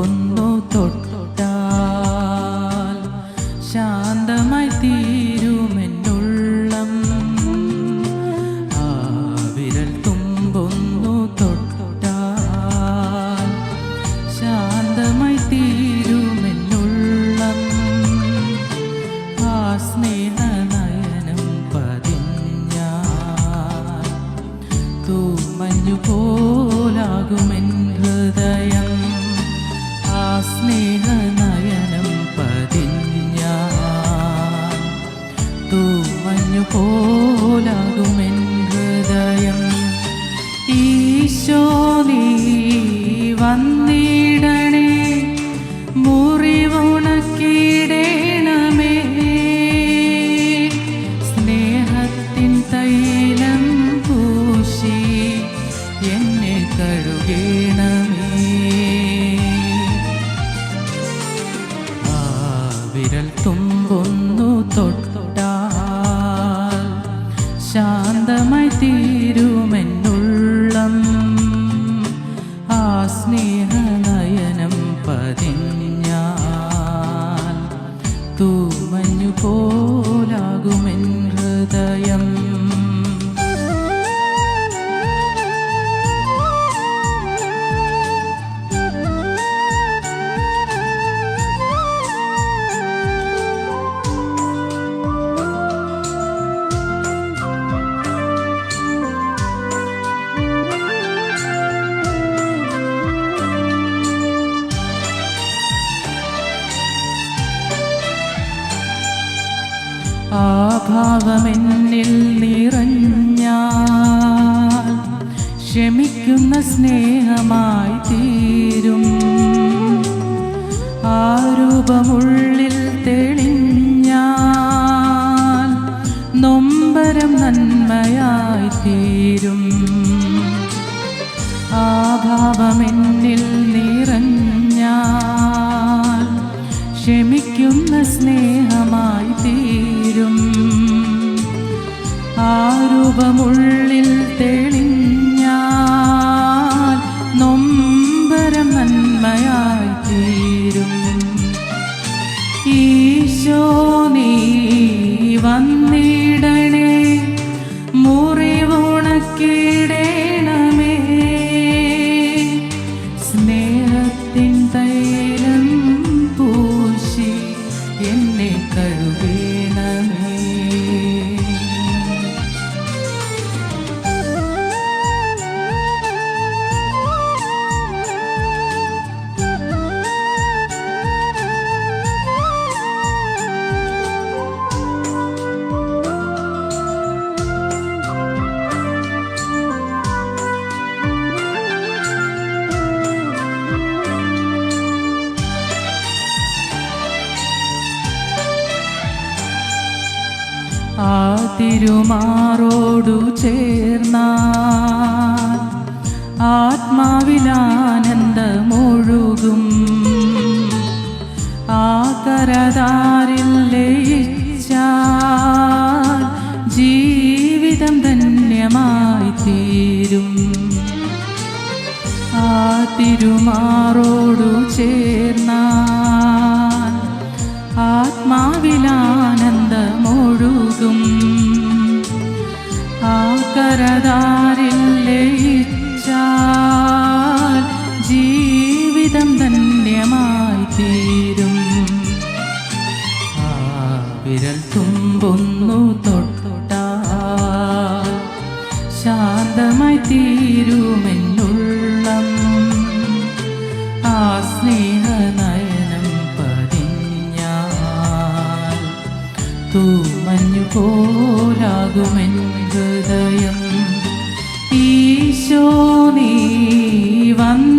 തുമ്പൊന്നു തൊട്ടാൽ ശാന്തമായി തീരുമെന്നുള്ളം ആ വിരൽ തുമ്പൊന്നു തൊട്ടാൽ ശാന്തമായി തീരുമെന്നുള്ളം ആ സ്നേഹനയനം പതിഞ്ഞാൽ തൂമഞ്ഞു പോലാകുമെൻ തൂമഞ്ഞു പോലാകുമെൻ ഹൃദയം. ഈശോ നീ വന്നിടണേ മുറിവുണക്കിടേണമേ സ്നേഹത്തിൻ തൈലം പൂശി തൊട്ടാൽ ശാന്തമായി ഭാവമെന്നിൽ നിറഞ്ഞാൽ ക്ഷമിക്കുന്ന സ്നേഹമായി തീരും. ആ രൂപമുള്ളിൽ തെളിഞ്ഞാൽ നൊമ്പരം നന്മയായി തീരും. ആ ഭാവമെന്നിൽ നിറഞ്ഞാൽ ക്ഷമിക്കുന്ന സ്നേഹമായി രൂപമുള്ളിൽ തെളിഞ്ഞാൽ നൊമ്പരം നന്മയായി തീരും. ഈശോ നീ വന്നിടണേ മുറിവുണക്കിടേണമേ ആ തിരുമാറോടു ചേർന്ന ആത്മാവിലാനന്ദമൊഴുകും. ആ കരതാരിൽ ലയിച്ച ജീവിതം ധന്യമായി തീരും. ആ തിരുമാറോടു ചേർന്നാൽ കരതാരിൽ ലയിച്ചാൽ ജീവിതം ധന്യമായി തീരും. ആ വിരൽ തുമ്പൊന്നു തൊട്ടാൽ ശാന്തമായി തീരുമെന്നുള്ളം. ആ സ്നേഹനയനം തൂമഞ്ഞു പോലാകുമെൻ ഹൃദയം. ഈശോ നീ വന്ന